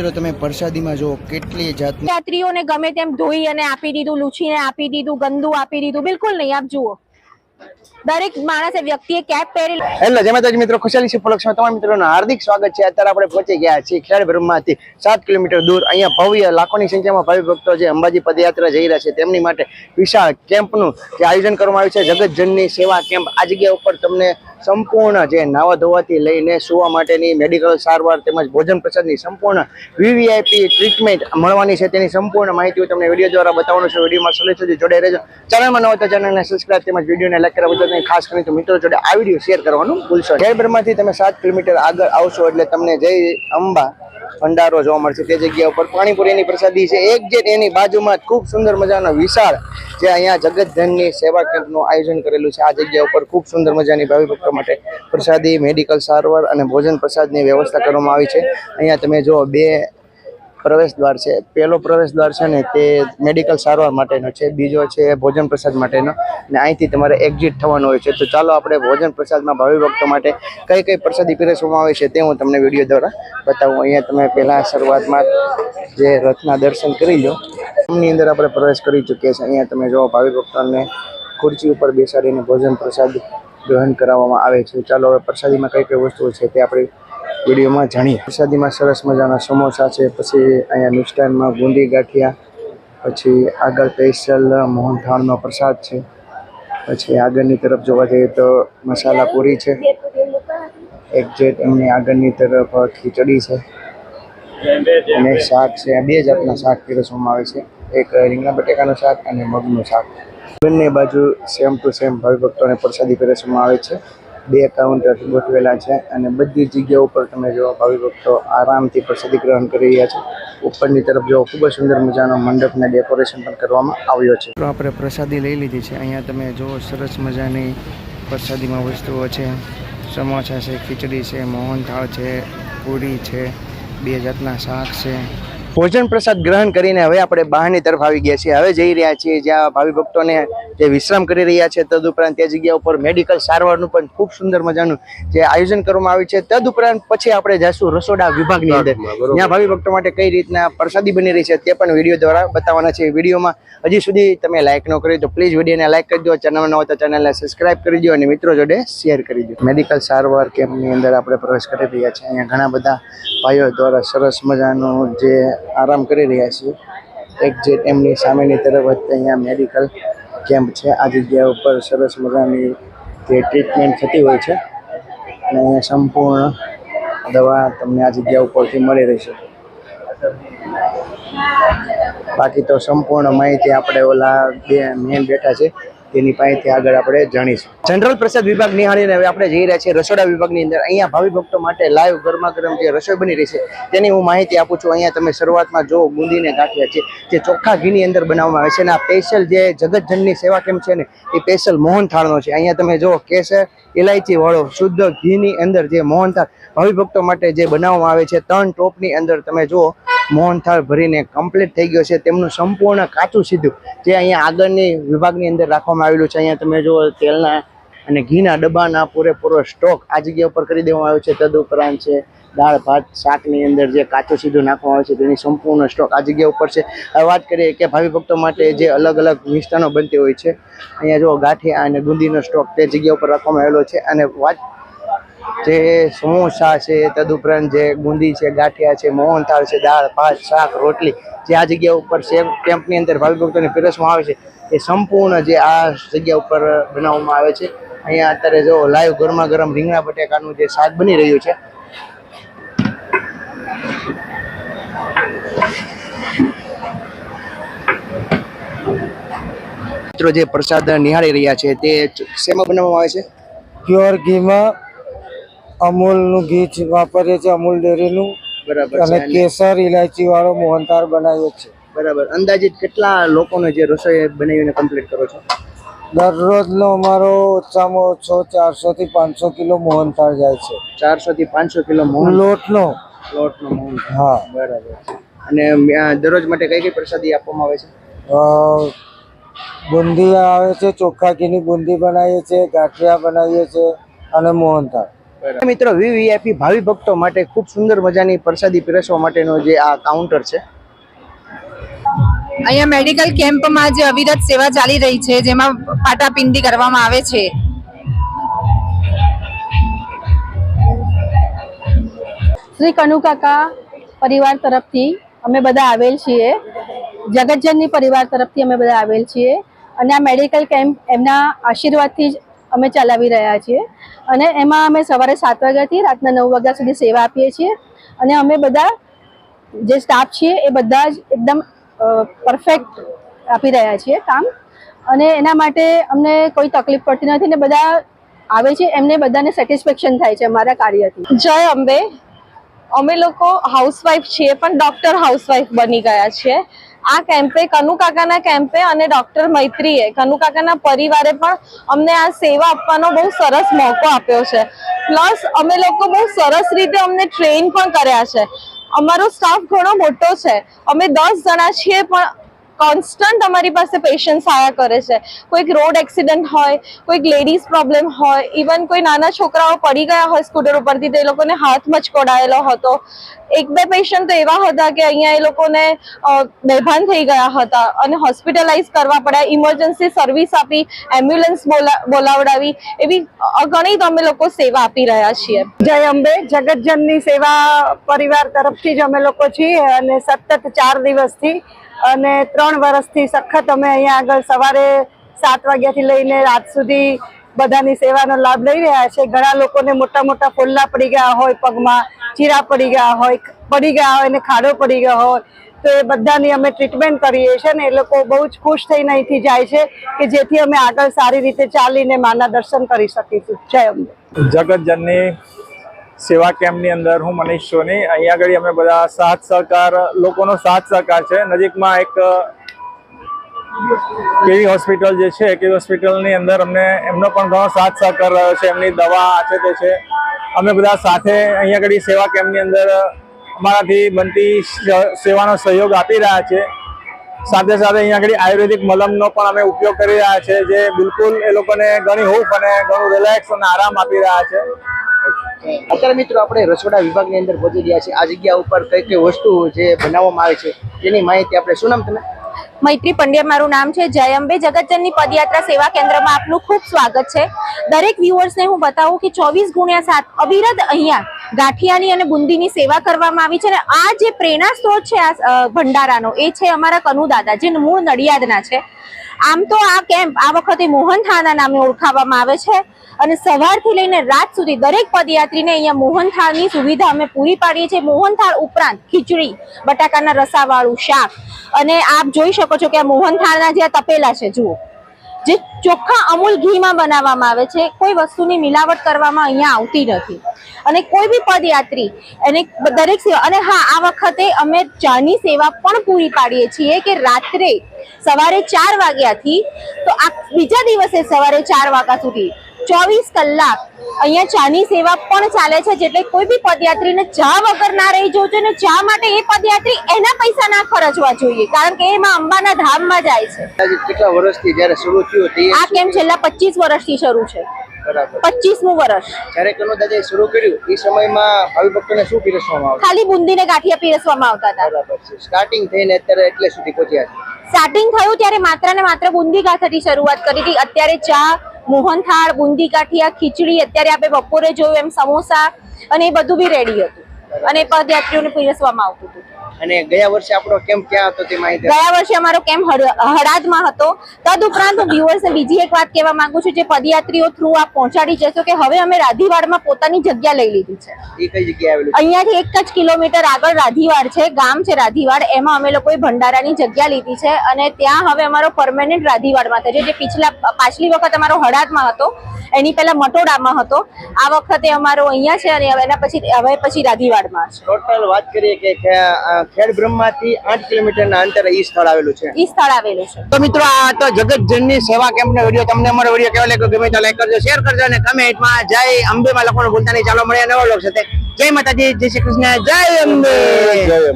મિત્રો તમે પ્રસાદીમાં જુઓ કેટલી જાતની યાત્રીઓને ગમે તેમ ધોઈ અને આપી દીધું લૂછીને આપી દીધું ગંદુ આપી દીધું બિલકુલ નહીં. આપ જુઓ. દરેક માણસે વ્યક્તિએ કેપ પહેરી હેલો જય માતાજી મિત્રો ખુશાલી છે પલક્ષમાં તમામ મિત્રોનું હાર્દિક સ્વાગત છે. અત્યારે આપણે પહોંચી ગયા છીએ ખેડ બ્રહ્માથી સાત કિલોમીટર દૂર અહીંયા ભવ્ય લાખોની સંખ્યામાં ભાવિ ભક્તો જે અંબાજી પદયાત્રા જઈ રહ્યા છે. તેમની માટે વિશાળ કેમ્પનું જે આયોજન કરવામાં આવ્યું છે. જગતજનની સેવા કેમ્પ આ જગ્યા ઉપર તમને સંપૂર્ણ જે નાવા ધોવાથી લઈને સુવા માટેની મેડિકલ સારવાર તેમજ ભોજન પ્રસાદની સંપૂર્ણ વીવીઆઈપી ટ્રીટમેન્ટ મળવાની છે. તેની સંપૂર્ણ માહિતી તમને વીડિયો દ્વારા બતાવવાનું છે. વિડીયોમાં સલે સુધી જોડે રહેજો. ચેનલમાં ન હોય તો ચેનલને સબસ્ક્રાઈબ તેમજ વિડીયોને લાઈક કરવા બદલ ખાસ કરીને મિત્રો જોડે આ વીડિયો શેર કરવાનું ભૂલશો. જયબ્રહ્માથી તમે સાત કિલોમીટર આગળ આવશો એટલે તમને જય અંબા ભંડારો જોવા મળશે. તે જગ્યા ઉપર પાણીપુરીની પ્રસાદી છે. એક જે એની બાજુમાં જ ખૂબ સુંદર મજાનો વિશાળ જે અહીંયા જગતધનની સેવા કેમ્પનું આયોજન કરેલું છે. આ જગ્યા ઉપર ખૂબ સુંદર મજાની ભાવિ ભક્તો માટે પ્રસાદી, મેડિકલ સારવાર અને ભોજન પ્રસાદની વ્યવસ્થા કરવામાં આવી છે. અહીંયા તમે જો બે પ્રવેશ દ્વાર છે. પહેલો પ્રવેશ દ્વાર છે ને તે મેડિકલ સારવાર માટેનો છે. બીજો છે ભોજન પ્રસાદ માટેનો. અને અહીંથી તમારે એક્ઝિટ થવાનું હોય છે. તો ચાલો આપણે ભોજન પ્રસાદમાં ભાવિ ભક્તો માટે કઈ કઈ પ્રસાદી પીરસવામાં આવે છે તે હું તમને વીડિયો દ્વારા બતાવું. અહીંયા તમે પહેલાં શરૂઆતમાં જે રથના દર્શન કરી લો. એમની અંદર આપણે પ્રવેશ કરી ચૂક્યા છીએ. અહીંયા તમે જુઓ ભાવિ ભક્તોને ખુરશી ઉપર બેસાડીને ભોજન પ્રસાદ ગ્રહણ કરાવવામાં આવે છે. ચાલો હવે પ્રસાદીમાં કઈ કઈ વસ્તુઓ છે તે આપણે વિડીયોમાં જાણીએ. પ્રસાદીમાં સરસ મજાના સમોસા છે, પછી અહીંયા મિષ્ટાનમાં બુંદી ગાંઠિયા, પછી આગળ સ્પેશિયલ મોહનથાળનો પ્રસાદ છે. પછી આગળની તરફ જોવા જઈએ તો મસાલા પૂરી છે. એક્ઝેક્ટ એમની આગળની તરફ ખીચડી છે. અને શાક છે. બે જાતના શાક પીરસવામાં આવે છે. એક રીંગણા બટેકાનું શાક અને મગનું શાક. બંને બાજુ સેમ ટુ સેમ ભાવિભક્તોને પ્રસાદી પીરસવામાં આવે છે. બે કાઉન્ટર ગોઠવેલા છે અને બધી જગ્યા ઉપર તમે જો ભાવિ ભક્તો આરામથી પ્રસાદી ગ્રહણ કરી રહ્યા છે. ઉપરની તરફ જો ખૂબ જ સુંદર મજાનો મંડપને ડેકોરેશન પણ કરવામાં આવ્યો છે. આપણે પ્રસાદી લઈ લીધી છે. અહીંયા તમે જુઓ સરસ મજાની પ્રસાદીમાં વસ્તુઓ છે. સમોસા છે, ખીચડી છે, મોહનથાળ છે, પૂરી છે, બે જાતના શાક છે. ભોજન પ્રસાદ ગ્રહણ કરીને હવે આપણે બહારની તરફ આવી ગયા છીએ. હવે જઈ રહ્યા છીએ જ્યાં ભાવિ ભક્તોને જે વિશ્રામ કરી રહ્યા છે તદુપરાંત તે જગ્યા ઉપર મેડિકલ સારવારનું પણ ખૂબ સુંદર મજાનું જે આયોજન કરવામાં આવ્યું છે. તદુપરાંત પછી આપણે જઈશું રસોડા વિભાગની અંદર. ત્યાં ભાવિ ભક્તો માટે કઈ રીતના પ્રસાદી બની રહી છે તે પણ વીડિયો દ્વારા બતાવવાના છે. વિડીયોમાં હજી સુધી તમે લાઇક ન કરી તો પ્લીઝ વિડીયોને લાઇક કરી દો. ચેનલ ન હોય તો ચેનલને સબસ્ક્રાઇબ કરી દો અને મિત્રો જોડે શેર કરી દો. મેડિકલ સારવાર કેમ્પની અંદર આપણે પ્રવેશ કરી રહ્યા છીએ. અહીંયા ઘણા બધા ભાઈઓ દ્વારા સરસ મજાનું જે આરામ કરી રહ્યા છીએ. એક જે એમની સામેની તરફ જ અહીંયા મેડિકલ કેમ્પ છે. આ જગ્યા ઉપર સરસ મજાની જે ટ્રીટમેન્ટ થતી હોય છે. અને અહીંયા સંપૂર્ણ દવા તમને આ જગ્યા ઉપરથી મળી રહેશે. બાકી તો સંપૂર્ણ માહિતી આપણે ઓલા બે મેન બેઠા છે. તેની પાસેથી આગળ આપણે જાણીશું. જનરલ પ્રસાદ વિભાગ નિહાળીને હવે આપણે જઈ રહ્યા છીએ રસોડા વિભાગની અંદર. અહીંયા ભાવિ ભક્તો માટે લાઈવ ગરમા ગરમ જે રસોઈ બની રહી છે, તેની હું માહિતી આપું છું. અહીંયા તમે શરૂઆતમાં જો બુંદીને ગાંઠિયા છે, જે ચોખ્ખા ઘીની અંદર બનાવવામાં આવે છે અને આ સ્પેશિયલ જે જગતજનની સેવા કેમ છે ને, એ સ્પેશિયલ મોહનથાળનો છે. અહીંયા તમે જો કેસર ઇલાયચી વાળો શુદ્ધ ઘીની અંદર જે મોહનથાળ ભાવિ ભક્તો માટે જે બનાવવામાં આવે છે, ત્રણ ટોપની અંદર તમે જુઓ મોહનથાળ ભરીને કમ્પ્લીટ થઈ ગયો છે. તેમનું સંપૂર્ણ કાચું સીધું જે અહીંયા આગળની વિભાગની અંદર રાખવામાં આવેલું છે. અહીંયા તમે જો તેલના અને ઘીના ડબ્બાના પૂરેપૂરો સ્ટોક આ જગ્યા ઉપર કરી દેવામાં આવ્યો છે. તદુપરાંત છે, દાળ, ભાત, શાકની અંદર જે કાચું સીધું નાખવામાં આવે છે, તેની સંપૂર્ણ સ્ટોક આ જગ્યા ઉપર છે. હવે વાત કરીએ કે ભાવિ ભક્તો માટે જે અલગ અલગ મિષ્ટાનો બનતી હોય છે. અહીંયા જો ગાંઠિયા અને ગુંદીનો સ્ટોક તે જગ્યા ઉપર રાખવામાં આવેલો છે. અને વાત જે સમોસા છે, તદુપરાંત જે બુંદી છે, ગાંઠિયા છે, મોહનથાળ છે, દાળ, ભાત, શાક, રોટલી, જે આ જગ્યા ઉપર કેમ્પની અંદર ભાવિ ભક્તોને પીરસવામાં આવે છે, એ સંપૂર્ણ જે આ જગ્યા ઉપર બનાવવામાં આવે છે. અહીંયા અત્યારે જો લાઈવ ગરમા ગરમ રીંગણા બટેકાનું જે શાક બની રહ્યું છે. મિત્રો, જે પ્રસાદ નિહાળી રહ્યા છે, તે શેમાં બનાવવામાં આવે છે? પ્યોર ઘીમાં અમૂલનું ઘી વાપરીએ છીએ અમૂલ ડેરીનું. બરાબર અને કેસર ઇલાયચી વાળો મોહનથાળ બનાવીએ છીએ. બરાબર. અંદાજિત કેટલા લોકોને જે રસોઈ બનાવીને કમ્પ્લીટ કરો છો? દરરોજનો અમારો ઓછામાં ઓછો ચારસો થી પાંચસો કિલો મોહનથાળ જાય છે. ચારસો થી પાંચસો કિલો મોહન લોટનો. લોટનો મોહન હા. બરાબર અને દરરોજ માટે કઈ કઈ પ્રસાદી આપવામાં આવે છે? બુંદી આવે છે ચોખ્ખા ઘીની બુંદી બનાવીએ છીએ ગાંઠિયા બનાવીએ છીએ અને મોહનથાળ. મિત્રો વીવીઆઈપી ભાવિ ભક્તો માટે ખૂબ સુંદર મજાની પ્રસાદી પીરસવા માટેનો જે આ કાઉન્ટર છે. અહીંયા મેડિકલ કેમ્પમાં જે અવિરત સેવા ચાલી રહી છે જેમાં પાટાપિંડી કરવામાં આવે છે. શ્રી કનુકાકા પરિવાર તરફથી અમે બધા આવેલ છીએ. જગતજનની પરિવાર તરફથી અમે બધા આવેલ છીએ. અને આ મેડિકલ કેમ્પ એમના આશીર્વાદથી જ અમે ચલાવી રહ્યા છીએ. અને એમાં અમે સવારે સાત વાગ્યાથી રાતના નવ વાગ્યા સુધી સેવા આપીએ છીએ. અને અમે બધા જે સ્ટાફ છીએ એ બધા જ એકદમ પરફેક્ટ આપી રહ્યા છીએ કામ. અને એના માટે અમને કોઈ તકલીફ પડતી નથી ને બધા આવે છે, એમને બધાને સેટિસ્ફેક્શન થાય છે અમારા કાર્યથી. જય અંબે. અમે લોકો હાઉસવાઈફ છીએ પણ ડૉક્ટર હાઉસવાઈફ બની ગયા છીએ. આ કેમ્પે, કનુ કાકાના કેમ્પે અને ડોક્ટર મૈત્રીએ, કનુ કાકાના પરિવારે પણ અમને આ સેવા આપવાનો બહુ સરસ મોકો આપ્યો છે. પ્લસ અમે લોકો બહુ સરસ રીતે અમને ટ્રેન પણ કર્યા છે. અમારો સ્ટાફ ઘણો મોટો છે. અમે દસ જણા છીએ પણ કોન્સ્ટન્ટ અમારી પાસે પેશન્ટ્સ આયા કરે છે. કોઈક રોડ એક્સિડન્ટ હોય, કોઈક લેડીઝ પ્રોબ્લેમ હોય ઇવન કોઈ નાના છોકરાઓ પડી ગયા હોય સ્કૂટર ઉપરથી, તો એ લોકોને હાથ મચકોડાયેલો હતો. એક બે પેશન્ટ તો એવા હતા કે અહીંયા એ લોકોને બેભાન થઈ ગયા હતા અને હોસ્પિટલાઇઝ કરવા પડ્યા ઇમરજન્સી સર્વિસ આપી એમ્બ્યુલન્સ બોલાવડાવી, એવી અગણિત અમે લોકો સેવા આપી રહ્યા છીએ. જય અંબે, જગતજનની સેવા પરિવાર તરફથી જ અમે લોકો છીએ અને સતત ચાર દિવસથી અને ત્રણ વર્ષથી સખત અમે અહીંયા આગળ સવારે સાત વાગ્યાથી લઈને રાત સુધી બધાની સેવાનો લાભ લઈ રહ્યા છે. ઘણા લોકોને મોટા મોટા ફોલ્લા પડી ગયા હોય, પગમાં ચીરા પડી ગયા હોય, પડી ગયા હોય ને ખાડો પડી ગયો હોય, તો એ બધાની અમે ટ્રીટમેન્ટ કરીએ છીએ ને એ લોકો બહુ જ ખુશ થઈને અહીંથી જાય છે કે જેથી અમે આગળ સારી રીતે ચાલીને માના દર્શન કરી શકીશું. જય અંબે. જગતજનની સેવા કેમ્પની અંદર હું મનીષ સોની. અહીંયા આગળ અમે બધા સાથ સહકાર લોકોનો સાથ સહકાર છે. નજીકમાં એક કેવી હોસ્પિટલ જે છે, કેવી હોસ્પિટલની અંદર અમને, એમનો પણ ઘણો સાથ સહકાર રહ્યો છે. એમની દવા છે, તે છે. અમે બધા સાથે અહીંયા આગળ સેવા કેમ્પની અંદર અમારાથી બનતી સેવાનો સહયોગ આપી રહ્યા છે. સાથે સાથે અહીંયા આગળ આયુર્વેદિક મલમનો પણ અમે ઉપયોગ કરી રહ્યા છે, જે બિલકુલ એ લોકોને ઘણી હૂફ અને ઘણું રિલેક્સ અને આરામ આપી રહ્યા છે. અત્યારે મિત્રો આપણે રસોડા વિભાગની અંદર પહોંચી ગયા છે આ જગ્યા ઉપર કઈ કઈ વસ્તુ જે બનાવવામાં આવે છે તેની માહિતી આપણે શું નામ તમે મૈત્રી પંડ્યા મારું નામ છે. જય અંબે. જગતજનની પદયાત્રા સેવા કેન્દ્રમાં આપનું ખૂબ સ્વાગત છે. દરેક વ્યુઅર્સને હું બતાવું કે ચોવીસ ગુણ્યા સાત અવિરત અહીંયા ગાંઠિયાની અને બુંદીની સેવા કરવામાં આવી છે અને આ જે પ્રેરણા સ્ત્રોત છે આ ભંડારાનો, એ છે અમારા કનુ દાદા જે મૂળ નડિયાદના છે. આમ તો આ કેમ્પ આ વખતે મોહન થાળના નામે ઓળખાવવામાં આવે છે અને સવારથી લઈને રાત સુધી દરેક પદયાત્રીને અહીંયા મોહનથાળની સુવિધા અમે પૂરી પાડીએ છીએ. મોહનથાળ ઉપરાંત ખીચડી, બટાકાના રસાવાળું શાક. અને આપ જોઈ શકો છો કે આ મોહનથાળના જ્યાં તપેલા છે, જુઓ. જે ચોખ્ખા અમૂલ ઘીમાં બનાવવામાં આવે છે, કોઈ વસ્તુની મિલાવટ કરવામાં અહીંયા આવતી નથી. અને કોઈ બી પદયાત્રી, એને દરેક સેવા, અને હા, આ વખતે અમે ચાની સેવા પણ પૂરી પાડીએ છીએ કે રાત્રે સવારે ચાર વાગ્યાથી, તો આ બીજા દિવસે સવારે ચાર વાગ્યા સુધી ચોવીસ કલાક. અહીંયા ચાની સેવા પણ ચાલે છે જેટલે કોઈ બી પદયાત્રીને ચા વગર ના રહી જવું જોઈએ ચા માટે એ પદયાત્રી એના પૈસા ના ખર્ચવા જોઈએ કારણ કે એમાં અંબાના ધામમાં જાય છે. કેટલા વર્ષથી જ્યારે શરૂ થયું આ કેમ છેલ્લા પચીસ વર્ષથી શરૂ છે. પચીસમું વર્ષ. જ્યારે કનુ દાદાએ શરૂ કર્યું એ સમયમાં ભાવિ ભક્તોને શું પીરસવામાં આવતું? ખાલી બુંદીને ગાંઠિયા પીરસવામાં આવતા હતા. સ્ટાર્ટિંગ થઈને અત્યારે એટલે સુધી પહોંચ્યા સ્ટાર્ટિંગ થયું ત્યારે માત્ર ને માત્ર બુંદી ગાંઠાથી શરૂઆત કરી હતી. અત્યારે ચા મોહનથાળ બુંદી કાઠિયા ખીચડી, અત્યારે આપણે બપોરે જોયું એમ સમોસા અને એ બધું બી રેડી હતું. અને પદયાત્રીઓને પીરસવામાં આવતું હતું. અને ગયા વર્ષે આપણો કેમ્પ ક્યાં હતો તે માહિતી ગયા વર્ષે અમારો કેમ્પ હડાદમાં હતો. તદ ઉપરાંત હું વ્યુઅર્સને બીજી એક વાત કહેવા માંગુ છું જે પદયાત્રીઓ થ્રુ આપ પહોંચાડી જશો કે હવે અમે રાધીવાડમાં પોતાની જગ્યા લઈ લીધી છે. એ કઈ જગ્યાએ આવેલું અહીંયાથી એક જ કિલોમીટર આગળ રાધીવાડ છે ગામ છે રાધીવાડ. એમાં અમે લોકોએ ભંડારાની જગ્યા લીધી છે અને ત્યાં હવે અમારો પરમેનન્ટ રાધીવાડમાં થશે જે પિછલા પાછલી વખત અમારો હળાદમાં હતો એની પહેલા મટોડામાં હતો. આ વખતે અમારો અહીંયા છે અને હવે એના પછી હવે પછી છે. ટોટલ વાત કરીએ કે ખેડ બ્રહ્માથી આઠ કિલોમીટરના અંતરે ઈ સ્થળ આવેલું છે. ઈ સ્થળ આવેલું છે. તો મિત્રો આ તો જગતજનની સેવા કેમ્પનો વીડિયો તમને અમારો વીડિયો કેવો લાગ્યો ગમે તો લાઈક કરજો શેર કરજો અને કમેન્ટમાં જય અંબેમાં લખવાનું ભૂલતા નહીં. ચાલો મળીએ નવા લોક સાથે. જય માતાજી જય શ્રી કૃષ્ણ જય અંબે.